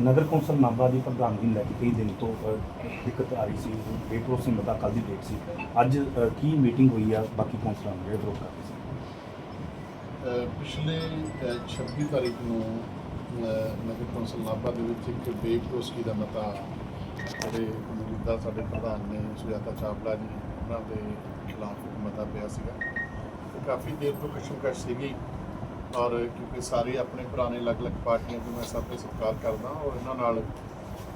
ਨਗਰ council Nabha ਦੀ ਪ੍ਰਧਾਨਗੀ ਨੂੰ ਲੈ ਕੇ ਕਈ ਦਿਨ ਤੋਂ ਅ, ਦਿੱਕਤ ਆ ਰਹੀ ਸੀ। ਵੇਟ ਸਿੰਘ ਦਾ ਕੱਲ ਦੀ ਡੇਟ ਸੀ। ਅੱਜ ਅ, ਕੀ ਮੀਟਿੰਗ ਹੋਈ ਆ? ਬਾਕੀ ਕੌਂਸਲਰਾਂ ਨੂੰ ਜਿਹੜੇ ਵਿਰੋਧ ਕਰ ਰਹੇ ਸੀ। ਅ, ਪਿਛਲੇ ਅ, 26 ਤਾਰੀਖ ਨੂੰ ਅ, ਨਗਰ ਕੌਂਸਲ ਨਾਭਾ ਦੇ ਵਿੱਚ ਇੱਕ ਬੇਭਰੋਸਗੀ ਦਾ ਮਤਾ ਜਿਹੜੇ ਮੌਜੂਦਾ ਸਾਡੇ ਪ੍ਰਧਾਨ ਨੇ ਸੁਜਾਤਾ ਚਾਵਲਾ ਜੀ ਉਹਨਾਂ ਦੇ ਖਿਲਾਫ ਇੱਕ ਮਤਾ ਪਿਆ ਸੀਗਾ। ਤੇ ਕਾਫੀ ਦੇਰ ਤੋਂ ਕਸ਼ਮਕਸ਼ ਸੀਗੀ। ਔਰ ਕਿਉਂਕਿ ਸਾਰੇ ਆਪਣੇ ਪੁਰਾਣੇ ਅਲੱਗ-ਅਲੱਗ ਪਾਰਟੀਆਂ ਤੋਂ ਮੈਂ ਸਭ ਦਾ ਸਤਿਕਾਰ ਕਰਦਾ ਔਰ ਇਹਨਾਂ ਨਾਲ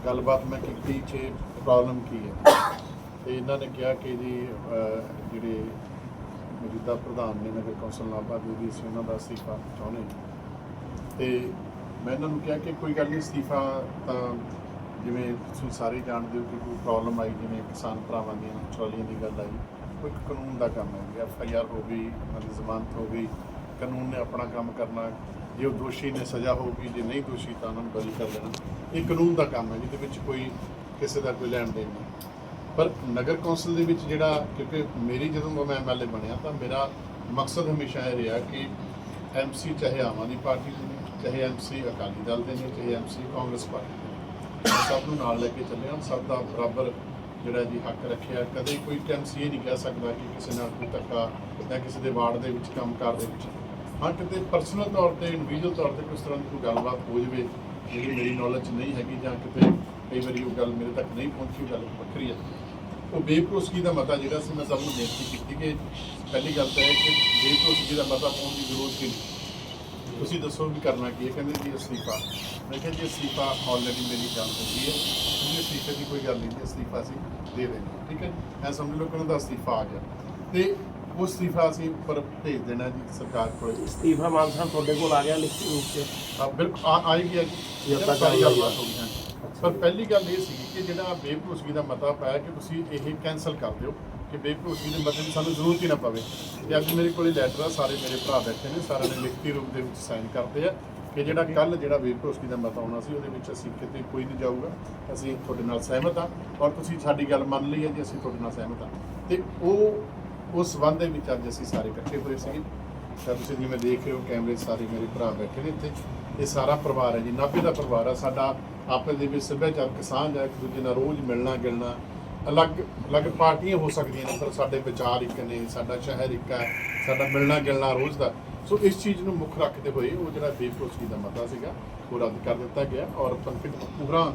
ਗੱਲਬਾਤ ਮੈਂ ਕੀਤੀ ਕਿ ਪ੍ਰੋਬਲਮ ਕੀ ਹੈ ਤੇ ਇਹਨਾਂ ਨੇ ਕਿਹਾ ਕਿ ਜੀ ਜਿਹੜੇ ਮੌਜੂਦਾ ਪ੍ਰਧਾਨ ਨੇ ਨਗਰ ਕੌਂਸਲ ਨਾਭਾ ਦੇ ਵੀ ਅਸੀਂ ਉਹਨਾਂ ਦਾ ਅਸਤੀਫਾ ਚਾਹੁੰਦੇ ਹਾਂ। ਤੇ ਮੈਂ ਇਹਨਾਂ ਨੂੰ ਕਿਹਾ ਕਿ ਕੋਈ ਗੱਲ ਨਹੀਂ, ਅਸਤੀਫਾ ਤਾਂ ਜਿਵੇਂ ਤੁਸੀਂ ਸਾਰੇ ਜਾਣਦੇ ਹੋ ਕਿ ਕੋਈ ਪ੍ਰੋਬਲਮ ਆਈ, ਜਿਵੇਂ ਕਿਸਾਨ ਭਰਾਵਾਂ ਦੀਆਂ ਟਰਾਲੀਆਂ ਦੀ ਗੱਲ ਆਈ, ਕੋਈ ਇੱਕ ਕਾਨੂੰਨ ਦਾ ਕੰਮ ਹੈ ਐਫ ਆਈ ਆਰ ਹੋ ਗਈ, ਉਹਨਾਂ ਜ਼ਮਾਨਤ ਹੋ ਗਈ ਕਾਨੂੰਨ ਨੇ ਆਪਣਾ ਕੰਮ ਕਰਨਾ, ਜੇ ਉਹ ਦੋਸ਼ੀ ਨੇ ਸਜ਼ਾ ਹੋਊਗੀ, ਜੇ ਨਹੀਂ ਦੋਸ਼ੀ ਤਾਂ ਉਹਨਾਂ ਨੂੰ ਬਰੀ ਕਰ ਦੇਣਾ ਇਹ ਕਾਨੂੰਨ ਦਾ ਕੰਮ ਹੈ, ਜਿਹਦੇ ਵਿੱਚ ਕੋਈ ਕਿਸੇ ਦਾ ਕੋਈ ਲੈਣ ਦੇਣ ਨਹੀਂ। ਪਰ ਨਗਰ ਕੌਂਸਲ ਦੇ ਵਿੱਚ ਜਿਹੜਾ, ਕਿਉਂਕਿ ਮੇਰੀ ਜਦੋਂ ਮੈਂ ਐਮਐਲਏ ਬਣਿਆ, ਤਾਂ ਮੇਰਾ ਮਕਸਦ ਹਮੇਸ਼ਾ ਇਹ ਰਿਹਾ ਕਿ ਐਮਸੀ ਚਾਹੇ ਆਮ ਆਦਮੀ ਪਾਰਟੀ ਦੇ ਨੇ, ਚਾਹੇ ਐਮਸੀ ਅਕਾਲੀ ਦਲ ਦੇ ਨੇ, ਚਾਹੇ ਐਮਸੀ ਕਾਂਗਰਸ ਪਾਰਟੀ ਦੇ ਨੇ। ਸਭ ਨੂੰ ਨਾਲ ਲੈ ਕੇ ਚੱਲੇ ਹਾਂ ਸਭ ਦਾ ਬਰਾਬਰ ਜਿਹੜਾ ਜੀ ਹੱਕ ਰੱਖਿਆ। ਕਦੇ ਕੋਈ ਐਮਸੀ ਇਹ ਨਹੀਂ ਕਹਿ ਸਕਦਾ ਕਿ ਕਿਸੇ ਨਾਲ ਕੋਈ ਧੱਕਾ ਜਾਂ ਕਿਸੇ ਦੇ ਵਾਰਡ ਦੇ ਵਿੱਚ ਕੰਮਕਾਰ ਦੇ ਵਿੱਚ ਹਾਂ ਕਿਤੇ ਪਰਸਨਲ ਤੌਰ ਤੇ ਇੰਡੀਵਿਜੂਅਲ ਤੌਰ ਤੇ ਕਿਸ ਤਰ੍ਹਾਂ ਦੀ ਕੋਈ ਗੱਲਬਾਤ ਹੋ ਜਾਵੇ, ਜਿਹੜੀ ਮੇਰੀ ਨੌਲੇਜ ਨਹੀਂ ਹੈਗੀ ਜਾਂ ਕਿਤੇ ਕਈ ਵਾਰੀ ਉਹ ਗੱਲ ਮੇਰੇ ਤੱਕ ਨਹੀਂ ਪਹੁੰਚੀ ਗੱਲ ਵੱਖਰੀ ਹੈ। ਉਹ ਬੇਪਰੋਸਗੀ ਦਾ ਮਤਾ ਜਿਹੜਾ ਸੀ, ਮੈਂ ਸਭ ਨੂੰ ਬੇਨਤੀ ਕੀਤੀ ਕਿ ਪਹਿਲੀ ਗੱਲ ਤਾਂ ਇਹ ਕਿ ਬੇਪਰੋਸਗੀ ਦਾ ਮਤਾ ਪਾਉਣ ਦੀ ਜ਼ਰੂਰਤ ਨਹੀਂ। ਤੁਸੀਂ ਦੱਸੋ ਵੀ ਕਰਨਾ ਕੀ ਹੈ? ਕਹਿੰਦੇ ਜੀ ਅਸਤੀਫਾ। ਮੈਂ ਕਿਹਾ ਜੀ ਅਸਤੀਫਾ ਆਲਰੇਡੀ ਮੇਰੀ ਗੱਲ ਹੋ ਗਈ ਹੈ। ਜੀ ਅਸਤੀਫੇ ਦੀ ਕੋਈ ਗੱਲ ਨਹੀਂ ਜੀ, ਅਸਤੀਫਾ ਅਸੀਂ ਦੇ ਦੇਣਾ ਠੀਕ ਹੈ ਐ ਸਮਝ ਲਓ ਕਿ ਉਹਨਾਂ ਦਾ ਅਸਤੀਫਾ ਆ ਗਿਆ। ਤੇ ਉਹ ਅਸਤੀਫਾ ਅਸੀਂ ਉੱਪਰ ਭੇਜ ਦੇਣਾ ਜੀ ਸਰਕਾਰ ਕੋਲ। ਅਸਤੀਫਾ ਮਾਨ ਸਾਹਿਬ ਤੁਹਾਡੇ ਕੋਲ ਆ ਗਿਆ ਲਿਖਤੀ ਰੂਪ 'ਚ? ਆ ਬਿਲਕੁਲ ਆ ਆਈ ਗਿਆ ਜੀ। ਸਾਰੀ ਗੱਲਬਾਤ ਹੋ ਗਈ ਹਾਂ ਪਰ ਪਹਿਲੀ ਗੱਲ ਇਹ ਸੀ ਕਿ ਜਿਹੜਾ ਬੇਭਰੋਸਗੀ ਦਾ ਮਤਾ ਪਾਇਆ ਕਿ ਤੁਸੀਂ ਇਹ ਕੈਨਸਲ ਕਰ ਦਿਓ ਕਿ ਬੇਭਰੋਸਗੀ ਦੇ ਮਤੇ ਦੀ ਸਾਨੂੰ ਜ਼ਰੂਰਤ ਹੀ ਨਾ ਪਵੇ। ਤੇ ਅੱਜ ਮੇਰੇ ਕੋਲੇ ਲੈਟਰ ਆ ਸਾਰੇ ਮੇਰੇ ਭਰਾ ਬੈਠੇ ਨੇ ਸਾਰਿਆਂ ਨੇ ਲਿਖਤੀ ਰੂਪ ਦੇ ਵਿੱਚ ਸਾਈਨ ਕਰਦੇ ਆ ਕਿ ਜਿਹੜਾ ਕੱਲ ਜਿਹੜਾ ਬੇਭਰੋਸਗੀ ਦਾ ਮਤਾ ਆਉਣਾ ਸੀ ਉਹਦੇ ਵਿੱਚ ਅਸੀਂ ਕਿਤੇ ਕੋਈ ਨਹੀਂ ਜਾਊਗਾ। ਅਸੀਂ ਤੁਹਾਡੇ ਨਾਲ ਸਹਿਮਤ ਹਾਂ ਔਰ ਤੁਸੀਂ ਸਾਡੀ ਗੱਲ ਮੰਨ ਲਈ ਹੈ ਜੀ ਅਸੀਂ ਤੁਹਾਡੇ ਨਾਲ ਸਹਿਮਤ ਹਾਂ। ਤੇ ਉਹ ਉਸ ਸੰਬੰਧ ਦੇ ਵਿੱਚ ਅੱਜ ਅਸੀਂ ਸਾਰੇ ਇਕੱਠੇ ਹੋਏ ਸੀਗੇ। ਤਾਂ ਤੁਸੀਂ ਜਿਵੇਂ ਦੇਖ ਰਹੇ ਹੋ, ਕੈਮਰੇ 'ਚ ਸਾਰੇ ਮੇਰੇ ਭਰਾ ਬੈਠੇ ਨੇ ਇੱਥੇ। ਇਹ ਸਾਰਾ ਪਰਿਵਾਰ ਹੈ ਜੀ, ਨਾਭੇ ਦਾ ਪਰਿਵਾਰ ਹੈ ਸਾਡਾ ਆਪਸ ਦੇ ਵਿੱਚ ਸੱਭਿਆਚਾਰਕ ਸਾਂਝ ਹੈ ਇੱਕ ਦੂਜੇ ਨਾਲ ਰੋਜ਼ ਮਿਲਣਾ, ਗਿਲਣਾ, ਅਲੱਗ ਅਲੱਗ ਪਾਰਟੀਆਂ ਹੋ ਸਕਦੀਆਂ ਨੇ, ਪਰ ਸਾਡੇ ਵਿਚਾਰ ਇੱਕ ਨੇ, ਸਾਡਾ ਸ਼ਹਿਰ ਇੱਕ ਹੈ ਸਾਡਾ ਮਿਲਣਾ, ਗਿਲਣਾ ਰੋਜ਼ ਦਾ। ਸੋ ਇਸ ਚੀਜ਼ ਨੂੰ ਮੁੱਖ ਰੱਖਦੇ ਹੋਏ ਉਹ ਜਿਹੜਾ ਬੇਫਰੋਸਗੀ ਦਾ ਮਤਾ ਸੀਗਾ, ਉਹ ਰੱਦ ਕਰ ਦਿੱਤਾ ਗਿਆ। ਔਰ ਪੰਕਜ ਪੂਰਾ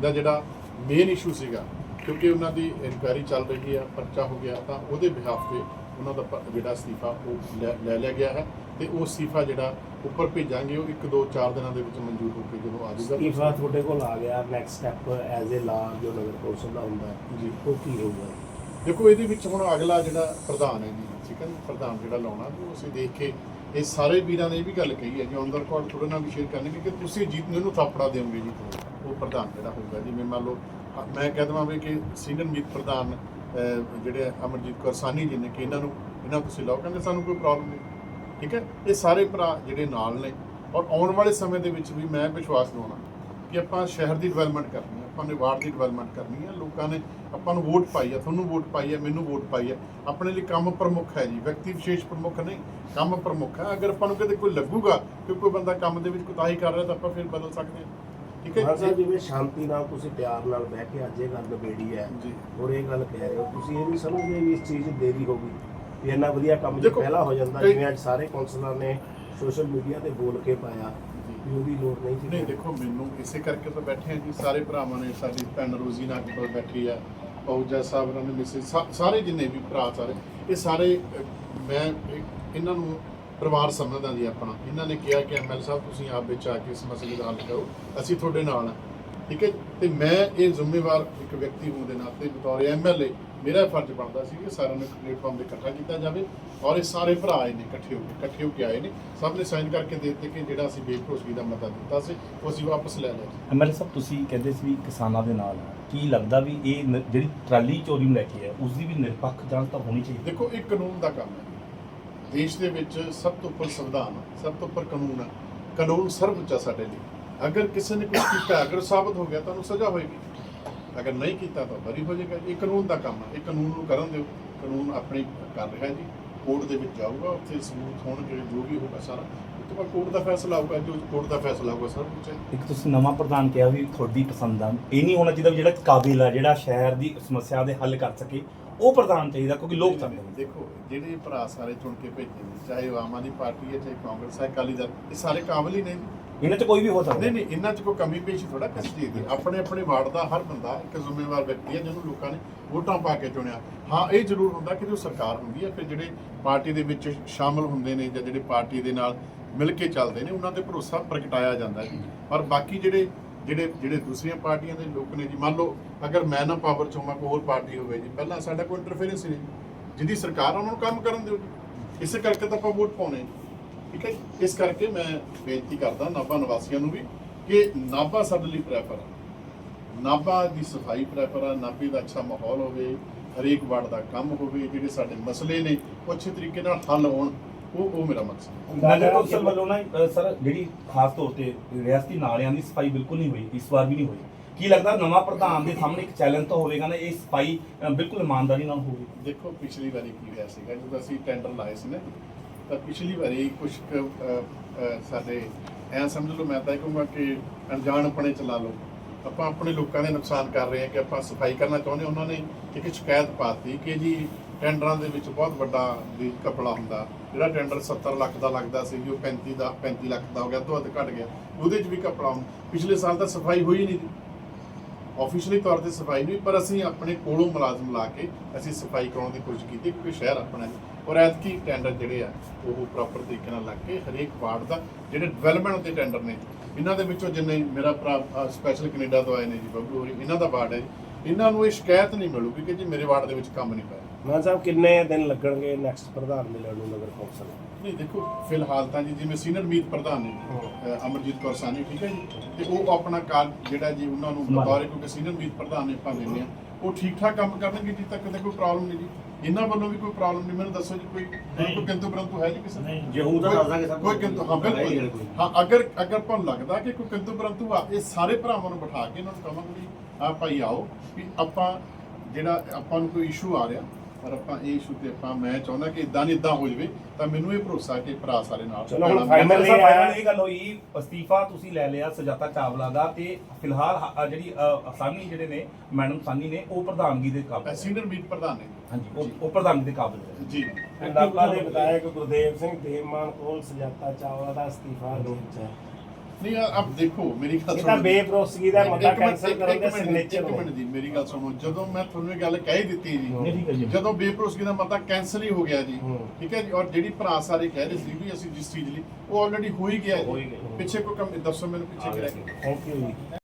ਦਾ ਜਿਹੜਾ ਮੇਨ ਇਸ਼ੂ ਸੀਗਾ ਕਿਉਂਕਿ ਉਹਨਾਂ ਦੀ ਇਨਕੁਆਇਰੀ ਚੱਲ ਰਹੀ ਹੈ ਪਰਚਾ ਹੋ ਗਿਆ ਤਾਂ ਉਹਦੇ ਬਿਹਾਫ ਤੇ ਉਹਨਾਂ ਦਾ ਜਿਹੜਾ ਅਸਤੀਫਾ ਉਹ ਲੈ- ਲੈ ਲਿਆ ਗਿਆ ਹੈ ਤੇ ਉਹ ਅਸਤੀਫਾ ਜਿਹੜਾ ਉੱਪਰ ਭੇਜਾਂਗੇ ਉਹ 1 2 4 ਦਿਨਾਂ ਦੇ ਵਿੱਚ ਮਨਜ਼ੂਰ ਹੋ ਕੇ ਜਦੋਂ ਆ ਜਾਊਗਾ। ਅਸਤੀਫਾ ਤੁਹਾਡੇ ਕੋਲ ਆ ਗਿਆ ਨੈਕਸਟ ਸਟੈਪ ਐਜ਼ ਅ ਲਾ ਜੋ ਨਗਰ ਕੌਂਸਲ ਦਾ ਹੁੰਦਾ ਜੀ। ਉਹ ਕੀ ਹੋਊਗਾ? ਦੇਖੋ ਇਹਦੇ ਵਿੱਚ ਹੁਣ ਅਗਲਾ ਜਿਹੜਾ ਪ੍ਰਧਾਨ ਹੈ ਜੀ ਠੀਕ ਹੈ ਪ੍ਰਧਾਨ ਜਿਹੜਾ ਲਾਉਣਾ ਉਹ ਅਸੀਂ ਦੇਖ ਕੇ ਇਹ ਸਾਰੇ ਵੀਰਾਂ ਨੇ ਇਹ ਵੀ ਗੱਲ ਕਹੀ ਹੈ ਜੀ ਔਨ ਦਾ ਰਿਕਾਰਡ ਤੁਹਾਡੇ ਨਾਲ ਵੀ ਸ਼ੇਅਰ ਕਰਨਗੇ ਕਿ ਤੁਸੀਂ ਜੀਤ ਨੂੰ ਇਹਨੂੰ ਥਾਪੜਾ ਦਿਓਗੇ ਜੀ। ਉਹ ਪ੍ਰਧਾਨ ਜਿਹੜਾ ਹੋਊਗਾ ਜਿਵੇਂ ਮੰਨ ਲਓ ਮੈਂ ਕਹਿ ਦਵਾਂ ਵੀ ਕਿ ਸੀਨੀਅਰ ਮੀਤ ਪ੍ਰਧਾਨ ਜਿਹੜੇ ਅਮਰਜੀਤ ਕੌਰ ਸਾਨੀ ਜੀ ਨੇ ਕਿ ਇਹਨਾਂ ਨੂੰ ਇਹਨਾਂ ਨੂੰ ਤੁਸੀਂ ਲਾਓ। ਕਹਿੰਦੇ ਸਾਨੂੰ ਕੋਈ ਪ੍ਰੋਬਲਮ ਨਹੀਂ। ਠੀਕ ਹੈ? ਇਹ ਸਾਰੇ ਭਰਾ ਜਿਹੜੇ ਨਾਲ ਨੇ ਔਰ ਆਉਣ ਵਾਲੇ ਸਮੇਂ ਦੇ ਵਿੱਚ ਵੀ ਮੈਂ ਵਿਸ਼ਵਾਸ ਦਿਵਾਉਣਾ ਕਿ ਆਪਾਂ ਸ਼ਹਿਰ ਦੀ ਡਿਵੈਲਪਮੈਂਟ ਕਰਨੀ ਹੈ, ਆਪਾਂ ਨੇ ਵਾਰਡ ਦੀ ਡਿਵੈਲਪਮੈਂਟ ਕਰਨੀ ਹੈ। ਲੋਕਾਂ ਨੇ ਆਪਾਂ ਨੂੰ ਵੋਟ ਪਾਈ ਹੈ, ਤੁਹਾਨੂੰ ਵੋਟ ਪਾਈ ਹੈ, ਮੈਨੂੰ ਵੋਟ ਪਾਈ ਹੈ। ਆਪਣੇ ਲਈ ਕੰਮ ਪ੍ਰਮੁੱਖ ਹੈ ਜੀ, ਵਿਅਕਤੀ ਵਿਸ਼ੇਸ਼ ਪ੍ਰਮੁੱਖ ਨਹੀਂ, ਕੰਮ ਪ੍ਰਮੁੱਖ ਹੈ। ਅਗਰ ਆਪਾਂ ਨੂੰ ਕਦੇ ਕੋਈ ਲੱਗੂਗਾ ਕਿ ਕੋਈ ਬੰਦਾ ਕੰਮ ਦੇ ਵਿੱਚ ਕੁਤਾਹੀ ਕਰ ਰਿਹਾ ਤਾਂ ਆਪਾਂ ਫਿਰ ਬਦਲ ਸਕਦੇ ਹਾਂ। ਠੀਕ ਹੈ ਜੀ? ਜਿਵੇਂ ਸ਼ਾਂਤੀ ਨਾਲ ਤੁਸੀਂ ਪਿਆਰ ਨਾਲ ਬਹਿ ਕੇ ਅੱਜ ਇਹ ਗੱਲ ਨਿਬੇੜੀ ਹੈ ਜੀ। ਔਰ ਇਹ ਗੱਲ ਕਹਿ ਰਹੇ ਹੋ ਤੁਸੀਂ ਇਹ ਨਹੀਂ ਸਮਝਦੇ ਵੀ ਇਸ ਚੀਜ਼ 'ਚ ਦੇਰੀ ਹੋ ਗਈ ਵੀ ਇੰਨਾ ਵਧੀਆ ਕੰਮ ਜੇ ਪਹਿਲਾਂ ਹੋ ਜਾਂਦਾ ਜਿਵੇਂ ਅੱਜ ਸਾਰੇ ਕੌਂਸਲਰ ਨੇ ਸੋਸ਼ਲ ਮੀਡੀਆ ਤੇ ਬੋਲ ਕੇ ਪਾਇਆ ਵੀ ਉਹਦੀ ਲੋੜ ਨਹੀਂ ਸੀ। ਨਹੀਂ ਦੇਖੋ ਮੈਨੂੰ ਇਸੇ ਕਰਕੇ ਤਾਂ ਬੈਠੇ ਆ ਜੀ ਸਾਰੇ ਭਰਾਵਾਂ ਨੇ ਸਾਡੀ ਭੈਣ ਰੋਜ਼ੀ ਨਾਲ ਕੋਲ ਬੈਠੀ ਆ ਪੌਜਾ ਸਾਹਿਬ ਨਾਲ ਮਿਸੇ ਸਾਰੇ ਜਿੰਨੇ ਵੀ ਭਰਾ ਸਾਰੇ ਇਹ ਸਾਰੇ ਮੈਂ ਇਹ- ਇਹਨਾਂ ਨੂੰ ਪਰਿਵਾਰ ਸਮਝਦਾ ਜੀ ਆਪਣਾ। ਇਹਨਾਂ ਨੇ ਕਿਹਾ ਕਿ ਐਮਐਲ ਸਾਹਿਬ ਤੁਸੀਂ ਆਪ ਵਿੱਚ ਆ ਕੇ ਇਸ ਮਸਲੇ ਦਾ ਹੱਲ ਕਰੋ। ਅਸੀਂ ਤੁਹਾਡੇ ਨਾਲ ਹਾਂ। ਠੀਕ ਹੈ ਤੇ ਮੈਂ ਇਹ ਜ਼ਿੰਮੇਵਾਰ ਇੱਕ ਵਿਅਕਤੀ ਹੋਣ ਦੇ ਨਾਤੇ ਬਤੌਰ ਐਮਐਲਏ ਮੇਰਾ ਫਰਜ਼ ਬਣਦਾ ਸੀ ਕਿ ਸਾਰਿਆਂ ਨੂੰ ਇੱਕ ਪਲੇਟਫਾਰਮ ਤੇ ਇਕੱਠਾ ਕੀਤਾ ਜਾਵੇ ਔਰ ਇਹ ਸਾਰੇ ਭਰਾ ਆਏ ਨੇ ਇਕੱਠੇ ਹੋ ਕੇ ਇਕੱਠੇ ਹੋ ਕੇ ਆਏ ਨੇ। ਸਭ ਨੇ ਸਾਈਨ ਕਰਕੇ ਦੇ ਦਿੱਤੇ ਕਿ ਜਿਹੜਾ ਅਸੀਂ ਬੇਭਰੋਸਗੀ ਦਾ ਮਤਾ ਦਿੱਤਾ ਸੀ ਉਹ ਅਸੀਂ ਵਾਪਸ ਲੈ ਲਿਆ ਐਮਐਲਏ ਸਾਹਿਬ ਤੁਸੀਂ ਕਹਿੰਦੇ ਸੀ ਵੀ ਕਿਸਾਨਾਂ ਦੇ ਨਾਲ ਆ। ਕੀ ਲੱਗਦਾ ਵੀ ਇਹ ਜਿਹੜੀ ਟਰਾਲੀ ਚੋਰੀ ਨੂੰ ਲੈ ਕੇ ਹੈ ਉਸ ਦੀ ਵੀ ਨਿਰਪੱਖ ਜਾਂਚ ਤਾਂ ਹੋਣੀ ਚਾਹੀਦੀ ਦੇਖੋ ਇਹ ਕਾਨੂੰਨ ਦਾ ਕੰਮ ਹੈ। ਦੇਸ਼ ਦੇ ਵਿੱਚ ਸਭ ਤੋਂ ਉੱਪਰ ਸੰਵਿਧਾਨ ਹੈ, ਸਭ ਤੋਂ ਉੱਪਰ ਕਾਨੂੰਨ ਹੈ ਕਾਨੂੰਨ ਸਰਵਉੱਚ ਹੈ ਸਾਡੇ ਲਈ। ਅਗਰ ਕਿਸੇ ਨੇ ਕੁਝ ਕੀਤਾ ਅਗਰ ਸਾਬਤ ਹੋ ਗਿਆ ਤਾਂ ਉਹਨੂੰ ਸਜ਼ਾ ਹੋਏਗੀ। ਅਗਰ ਨਹੀਂ ਕੀਤਾ ਤਾਂ ਬਰੀ ਹੋ ਜਾਏਗਾ। ਇਹ ਕਾਨੂੰਨ ਦਾ ਕੰਮ ਹੈ ਇਹ ਕਾਨੂੰਨ ਨੂੰ ਕਰਨ ਦਿਓ। ਕਾਨੂੰਨ ਆਪਣੀ ਕਰ ਰਿਹਾ ਜੀ। ਕੋਰਟ ਦੇ ਵਿੱਚ ਜਾਊਗਾ ਉੱਥੇ ਸਬੂਤ ਹੋਣਗੇ ਜੋ ਵੀ ਹੋਊਗਾ ਸਾਰਾ। ਤੋਂ ਬਾਅਦ ਕੋਰਟ ਦਾ ਫੈਸਲਾ ਆਊਗਾ ਜੋ ਕੋਰਟ ਦਾ ਫੈਸਲਾ ਆਊਗਾ ਸਰ ਕੁਝ ਇੱਕ ਤੁਸੀਂ ਨਵਾਂ ਪ੍ਰਧਾਨ ਕਿਹਾ ਵੀ ਤੁਹਾਡੀ ਪਸੰਦ ਆ। ਇਹ ਨਹੀਂ ਹੋਣਾ ਚਾਹੀਦਾ ਵੀ ਜਿਹੜਾ ਕਾਬਿਲ ਆ ਜਿਹੜਾ ਸ਼ਹਿਰ ਦੀ ਸਮੱਸਿਆ ਦੇ ਹੱਲ ਕਰ ਸਕੇ। ਉਹ ਪ੍ਰਧਾਨ ਚਾਹੀਦਾ ਕਿਉਂਕਿ ਲੋਕ ਚਾਹੁੰਦੇ ਨੇ ਦੇਖੋ ਜਿਹੜੇ ਭਰਾ ਸਾਰੇ ਚੁਣ ਕੇ ਭੇਜੇ ਨੇ ਚਾਹੇ ਉਹ ਆਮ ਆਦਮੀ ਪਾਰਟੀ ਹੈ ਚਾਹੇ ਕਾਂਗਰਸ ਹੈ ਅਕਾਲੀ ਦਲ ਇਹ ਸਾਰੇ ਕਾਬਲ ਹੀ ਨੇ। ਇਹਨਾਂ 'ਚ ਕੋਈ ਵੀ ਹੋ ਸਕਦਾ। ਨਹੀਂ ਨਹੀਂ ਇਹਨਾਂ 'ਚ ਕੋਈ ਕਮੀ ਪੇਸ਼ੀ ਥੋੜਾ ਕਿਸ ਚੀਜ਼ ਦੀ। ਆਪਣੇ ਆਪਣੇ ਵਾਰਡ ਦਾ ਹਰ ਬੰਦਾ ਇੱਕ ਜ਼ਿੰਮੇਵਾਰ ਵਿਅਕਤੀ ਹੈ ਜਿਹਨੂੰ ਲੋਕਾਂ ਨੇ ਵੋਟਾਂ ਪਾ ਕੇ ਚੁਣਿਆ। ਹਾਂ ਇਹ ਜ਼ਰੂਰ ਹੁੰਦਾ ਕਿ ਜੋ ਸਰਕਾਰ ਹੁੰਦੀ ਹੈ ਫਿਰ ਜਿਹੜੇ ਪਾਰਟੀ ਦੇ ਵਿੱਚ ਸ਼ਾਮਲ ਹੁੰਦੇ ਨੇ ਜਾਂ ਜਿਹੜੇ ਪਾਰਟੀ ਦੇ ਨਾਲ ਮਿਲ ਕੇ ਚੱਲਦੇ ਨੇ ਉਹਨਾਂ ਤੇ ਭਰੋਸਾ ਪ੍ਰਗਟਾਇਆ ਜਾਂਦਾ ਹੈ। ਪਰ ਬਾਕੀ ਜਿਹੜੇ ਜਿਹੜੇ ਜਿਹੜੇ ਦੂਸਰੀਆਂ ਪਾਰਟੀਆਂ ਦੇ ਲੋਕ ਨੇ ਜੀ ਮੰਨ ਲਓ ਅਗਰ ਮੈਂ ਨਾ ਪਾਵਰ ਚ ਹੋਵਾਂ ਕੋਈ ਹੋਰ ਪਾਰਟੀ ਹੋਵੇ ਜੀ ਪਹਿਲਾਂ ਸਾਡਾ ਕੋਈ ਇੰਟਰਫੇਰੈਂਸ ਨਹੀਂ ਜਿਹਦੀ ਸਰਕਾਰ ਆ, ਉਹਨਾਂ ਨੂੰ ਕੰਮ ਕਰਨ ਦਿਓ ਜੀ। ਇਸੇ ਕਰਕੇ ਤਾਂ ਆਪਾਂ ਵੋਟ ਪਾਉਣੇ ਠੀਕ ਹੈ ਜੀ? ਇਸ ਕਰਕੇ ਮੈਂ ਬੇਨਤੀ ਕਰਦਾ ਨਾਭਾ ਨਿਵਾਸੀਆਂ ਨੂੰ ਵੀ ਕਿ ਨਾਭਾ ਸਾਡੇ ਲਈ ਪ੍ਰੈਫਰ ਹੈ ਨਾਭਾ ਦੀ ਸਫ਼ਾਈ ਪ੍ਰੈਫਰ ਹੈ ਨਾਭੇ ਦਾ ਅੱਛਾ ਮਾਹੌਲ ਹੋਵੇ ਹਰੇਕ ਵਾਰਡ ਦਾ ਕੰਮ ਹੋਵੇ ਜਿਹੜੇ ਸਾਡੇ ਮਸਲੇ ਨੇ ਉਹ ਅੱਛੇ ਤਰੀਕੇ ਨਾਲ ਹੱਲ ਹੋਣ। ਉਹ ਉਹ ਮੇਰਾ ਮਕਸਦ ਹੈ। ਨਗਰ ਕੌਂਸਲ ਵੱਲੋਂ ਨਾ ਅ, ਸਰ ਜਿਹੜੀ ਖਾਸ ਤੌਰ ਤੇ ਰਿਆਸਤੀ ਨਾਲਿਆਂ ਦੀ ਸਫ਼ਾਈ ਬਿਲਕੁਲ ਨਹੀਂ ਹੋਈ ਇਸ ਵਾਰ ਵੀ ਨਹੀਂ ਹੋਈ। ਕੀ ਲੱਗਦਾ ਨਵਾਂ ਪ੍ਰਧਾਨ ਦੇ ਸਾਹਮਣੇ ਇੱਕ ਚੈਲੰਜ ਤਾਂ ਹੋਵੇਗਾ ਨਾ ਇਹ ਸਫ਼ਾਈ ਅ, ਬਿਲਕੁਲ ਇਮਾਨਦਾਰੀ ਨਾਲ ਹੋਵੇ? ਦੇਖੋ ਪਿਛਲੀ ਵਾਰੀ ਕੀ ਹੋਇਆ ਸੀਗਾ ਜਦੋਂ ਅਸੀਂ ਟੈਂਡਰ ਲਾਏ ਸੀ ਨਾ ਤਾਂ ਪਿਛਲੀ ਵਾਰੀ ਕੁਝ ਸਾਡੇ ਐ ਸਮਝ ਲਓ ਮੈਂ ਤਾਂ ਇਹ ਕਹੂੰਗਾ ਕਿ ਅਣਜਾਣਪਣੇ ਚ ਲਾ ਲਓ। ਆਪਾਂ ਆਪਣੇ ਲੋਕਾਂ ਦੇ ਨੁਕਸਾਨ ਕਰ ਰਹੇ ਹਾਂ ਕਿ ਆਪਾਂ ਸਫ਼ਾਈ ਕਰਨਾ ਚਾਹੁੰਦੇ ਹਾਂ। ਉਹਨਾਂ ਨੇ ਇੱਕ ਸ਼ਿਕਾਇਤ ਪਾਤੀ ਕਿ ਜੀ ਟੈਂਡਰਾਂ ਦੇ ਵਿੱਚ ਬਹੁਤ ਵੱਡਾ ਵੀ ਕਪੜਾ ਹੁੰਦਾ। ਜਿਹੜਾ ਟੈਂਡਰ 70 ਲੱਖ ਦਾ ਲੱਗਦਾ ਸੀ ਉਹ 35 ਦਾ 35 ਲੱਖ ਦਾ ਹੋ ਗਿਆ ਤੋਂ ਅੱਧ ਘਟ ਗਿਆ। ਉਹਦੇ 'ਚ ਵੀ ਕਪੜਾ ਹੁੰਦਾ ਪਿਛਲੇ ਸਾਲ ਤਾਂ ਸਫ਼ਾਈ ਹੋਈ ਨਹੀਂ ਜੀ ਆਫੀਸ਼ੀਅਲੀ ਤੌਰ ਤੇ ਸਫ਼ਾਈ ਨਹੀਂ ਪਰ ਅਸੀਂ ਆਪਣੇ ਕੋਲੋਂ ਮੁਲਾਜ਼ਮ ਲਾ ਕੇ ਅਸੀਂ ਸਫ਼ਾਈ ਕਰਾਉਣ ਦੀ ਕੋਸ਼ਿਸ਼ ਕੀਤੀ। ਕਿਉਂਕਿ ਸ਼ਹਿਰ ਆਪਣਾ ਹੈ ਔਰ ਐਤਕੀ ਟੈਂਡਰ ਜਿਹੜੇ ਆ, ਉਹ ਪ੍ਰੋਪਰ ਤਰੀਕੇ ਨਾਲ ਲੱਗ ਕੇ ਹਰੇਕ ਵਾਰਡ ਦਾ ਜਿਹੜੇ ਡਿਵੈਲਪਮੈਂਟ ਦੇ ਟੈਂਡਰ ਨੇ, ਇਹਨਾਂ ਦੇ ਵਿੱਚੋਂ ਜਿੰਨੇ ਮੇਰਾ ਭਰਾ ਸਪੈਸ਼ਲ ਕੈਨੇਡਾ ਤੋਂ ਆਏ ਨੇ ਜੀ ਬੱਬੂ ਹੋਰੀ, ਇਹਨਾਂ ਦਾ ਵਾਰਡ ਹੈ ਜੀ। ਇਹਨਾਂ ਨੂੰ ਇਹ ਸ਼ਿਕਾਇਤ ਨਹੀਂ ਮਿਲੂਗੀ ਕਿ ਜੀ ਮੇਰੇ ਵਾਰਡ ਦੇ ਵਿੱਚ ਕੰਮ ਨਹੀਂ ਹੋਇਆ। ਮਾਨ ਸਾਹਿਬ ਕਿੰਨੇ ਦਿਨ ਲੱਗਣਗੇ ਨੈਕਸਟ ਪ੍ਰਧਾਨ ਮਿਲਣ ਨੂੰ ਨਗਰ ਕੌਂਸਲ? ਨਹੀਂ ਦੇਖੋ ਫਿਲਹਾਲ ਤਾਂ ਜੀ ਜਿਵੇਂ ਸੀਨੀਅਰ ਮੀਤ ਪ੍ਰਧਾਨ ਨੇ ਅਮਰਜੀਤ ਕੌਰ ਸਾਨੀ ਠੀਕ ਹੈ ਜੀ? ਤੇ ਉਹ ਆਪਣਾ ਕਾਰਜ ਜਿਹੜਾ ਜੀ ਉਹਨਾਂ ਨੂੰ। ਬਤੌਰ ਕਿਉਂਕਿ ਸੀਨੀਅਰ ਮੀਤ ਪ੍ਰਧਾਨ ਨੇ ਆਪਾਂ ਦਿੰਦੇ ਆ ਉਹ ਠੀਕ ਠਾਕ ਕੰਮ ਕਰਨਗੇ ਜੀ ਤੱਕ ਤੇ ਕੋਈ ਪ੍ਰੋਬਲਮ ਨਹੀਂ ਜੀ। ਇਹਨਾਂ ਵੱਲੋਂ ਵੀ ਕੋਈ ਪ੍ਰੋਬਲਮ ਨਹੀਂ ਮੈਨੂੰ ਦੱਸੋ ਜੀ ਕੋਈ ਕੋਈ ਕਿੰਤੂ ਪਰੰਤੂ ਹੈ ਜੀ ਕਿਸੇ? ਦਾ? ਜੇ ਹੋਊ ਤਾਂ ਦੱਸ ਦਾਂਗੇ ਸਭ ਕੋਈ ਕਿੰਤੂ ਹਾਂ ਹੈ ਹੀ ਬਿਲਕੁਲ। ਨਹੀਂ। ਹਾਂ ਅਗਰ ਅਗਰ ਤੁਹਾਨੂੰ ਲੱਗਦਾ ਕਿ ਕੋਈ ਕਿੰਤੂ ਪਰੰਤੂ ਆ ਇਹ ਸਾਰੇ ਭਰਾਵਾਂ ਨੂੰ ਬਿਠਾ ਕੇ ਇਹਨਾਂ ਨੂੰ ਕਹਾਂਗੇ ਵੀ ਆ ਭਾਈ ਆਓ ਵੀ ਆਪਾਂ ਜਿਹੜਾ ਆਪਾਂ ਨੂੰ ਕੋਈ ਇਸ਼ੂ ਆ ਰਿਹਾ ਪਰ ਆਪਾਂ ਇਹ ਇਸ਼ੂ ਤੇ ਆਪਾਂ ਮੈਂ ਚਾਹੁੰਦਾ ਕਿ ਇਦਾਂ ਨਹੀਂ ਇਦਾਂ ਹੋ ਜਾਵੇ ਤਾਂ ਮੈਨੂੰ ਇਹ ਭਰੋਸਾ ਕਿ ਭਰਾ ਸਾਰੇ ਨਾਲ ਚਲੋ ਹੁਣ ਮਿਲ- ਇਹ ਫਾਈਨਲ ਇਹ ਗੱਲ ਹੋਈ ਅਸਤੀਫਾ ਤੁਸੀਂ ਲੈ ਲਿਆ ਸੁਜਾਤਾ ਚਾਵਲਾ ਦਾ ਤੇ ਫਿਲਹਾਲ ਹ- ਜਿਹੜੀ ਅ, ਸਾਨੀ ਜਿਹੜੇ ਨੇ ਮੈਡਮ ਸਾਨੀ ਨੇ ਉਹ ਪ੍ਰਧਾਨਗੀ ਦੇ ਕਾਬਿਲ ਹੈ। ਸੀਨੀਅਰ ਮੀਤ ਪ੍ਰਧਾਨ ਨੇ। ਹਾਂਜੀ ਉਹ- ਉਹ ਪ੍ਰਧਾਨਗੀ ਦੇ ਕਾਬਿਲ ਹੈ ਜੀ। ਨਾਭਾ ਦੇ ਵਿਧਾਇਕ ਗੁਰਦੇਵ ਸਿੰਘ ਦੇਵਮਾਨ ਕੋਲ ਸੁਜਾਤਾ ਚਾਵਲਾ ਦਾ ਅਸਤੀਫਾ ਰੋਚ ਨਹੀਂ ਆਪ ਦੇਖੋ ਮੇਰੀ ਗੱਲ ਇਹ ਤਾਂ ਬੇਭਰੋਸਗੀ ਦਾ ਇੱਕ ਮੁੱਦਾ ਮਿੰਟ, ਕੈਂਸਲ ਇੱਕ- ਕਰਨ ਇੱਕ ਦੇ ਮਿੰਟ, ਸਿਗਨੇਚਰ ਇੱਕ ਮਿੰਟ ਜੀ ਮੇਰੀ ਗੱਲ ਸੁਣੋ। ਜਦੋਂ ਮੈਂ ਤੁਹਾਨੂੰ ਇਹ ਗੱਲ ਕਹਿ ਦਿੱਤੀ ਨਹੀਂ, ਠੀਕ ਹੈ ਜੀ। ਜਦੋਂ ਬੇਭਰੋਸਗੀ ਦਾ ਮਤਾ ਕੈਂਸਲ ਹੀ ਹੋ ਗਿਆ ਜੀ ਹੂੰ। ਠੀਕ ਹੈ ਜੀ? ਔਰ ਜਿਹੜੀ ਭਰਾ ਸਾਰੇ ਕਹਿ ਰਹੇ ਸੀ ਵੀ ਅਸੀਂ ਜਿਸ ਚੀਜ਼ ਲਈ ਉਹ ਆਲਰੇਡੀ ਹੋ ਹੀ ਗਿਆ ਹੋ ਹੀ ਜੀ ਗਿਆ। ਪਿੱਛੇ ਕੋਈ ਕੰਮ ਦੱਸੋ ਮੈਨੂੰ ਪਿੱਛੇ ਕੀ ਰਹਿ ਗਿਆ ਥੈਂਕ ਯੂ ਜੀ।